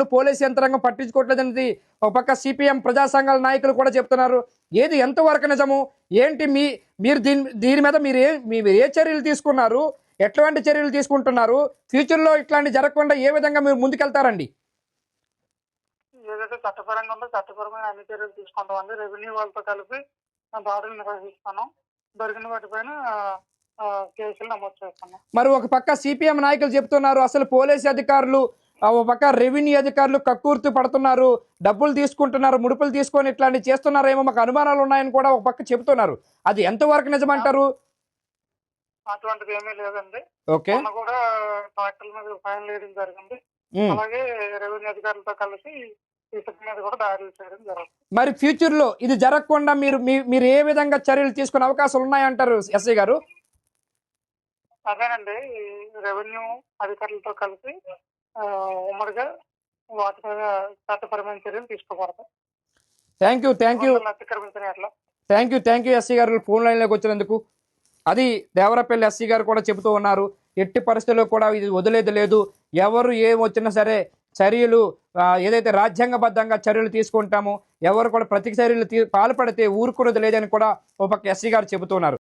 అధికారులు పోలీస్ యంత్రాంగం పట్టించుకోవట్లేదనేది ఒక పక్క సిపిఎం ప్రజా సంఘాల నాయకులు కూడా చెప్తున్నారు. ఏది ఎంతవరకు నిజము? ఏంటి మీ మీరు దీని దీని మీద మీరు ఏ మీరు ఏ చర్యలు తీసుకున్నారు? ఎట్లాంటి చర్యలు తీసుకుంటున్నారు? ఫ్యూచర్లో ఇట్లాంటి జరగకుండా ఏ విధంగా మీరు ముందుకెళ్తారండి? ఏదైతే చట్టపరంగా ఉందో చట్టపరమైన అన్ని చర్యలు తీసుకుంటామండి. రెవెన్యూ వాళ్ళతో కలిపి ఆ, దాడులు నిర్వహిస్తాను. దొరికిన వాటిపైన కేసులు నమోదు చేస్తాను మరి ఒక పక్క సిపిఎం నాయకులు చెప్తున్నారు అసలు పోలీస్ అధికారులు ఆ, పక్క రెవెన్యూ అధికారులు కక్కుర్తి పడుతున్నారు డబ్బులు తీసుకుంటున్నారు ముడుపులు తీసుకొని ఇట్లాంటివి చేస్తున్నారేమో మాకు అనుమానాలు ఉన్నాయని కూడా ఒక పక్క చెప్తున్నారు అది ఎంతవరకు నిజమంటారు? అటువంటిది ఏమీ లేదండి. ఓకే. కూడా మీద ఫైన్ వేయడం జరిగింది. అలాగే రెవెన్యూ అధికారులతో కలిసి మరి ఫ్యూచర్లో ఇది జరగకుండా మీరు మీరు ఏ విధంగా చర్యలు తీసుకునే అవకాశాలు ఉన్నాయంటారు ఎస్ఐ గారు? అదేనండి. రెవెన్యూ అధికారులతో కలిసి ఉమ్మడిగా వాటి మీద చట్టపరమైన చర్యలు తీసుకోబడతాయి thank you thank you thank you thank you SC గారు ఫోన్ లైన్లోకి వచ్చినందుకు. అది దేవరపల్లి ఎస్సీ గారు కూడా చెబుతూ ఉన్నారు. ఎట్టి పరిస్థితుల్లో కూడా ఇది వదిలేదు లేదు. ఎవరు ఏం వచ్చినా సరే చర్యలు ఏదైతే రాజ్యాంగబద్ధంగా చర్యలు తీసుకుంటామో ఎవరు కూడా ప్రతి చర్యలు పాల్పడితే ఊరుకున్నది లేదని కూడా ఒక ఎస్సీ గారు చెబుతున్నారు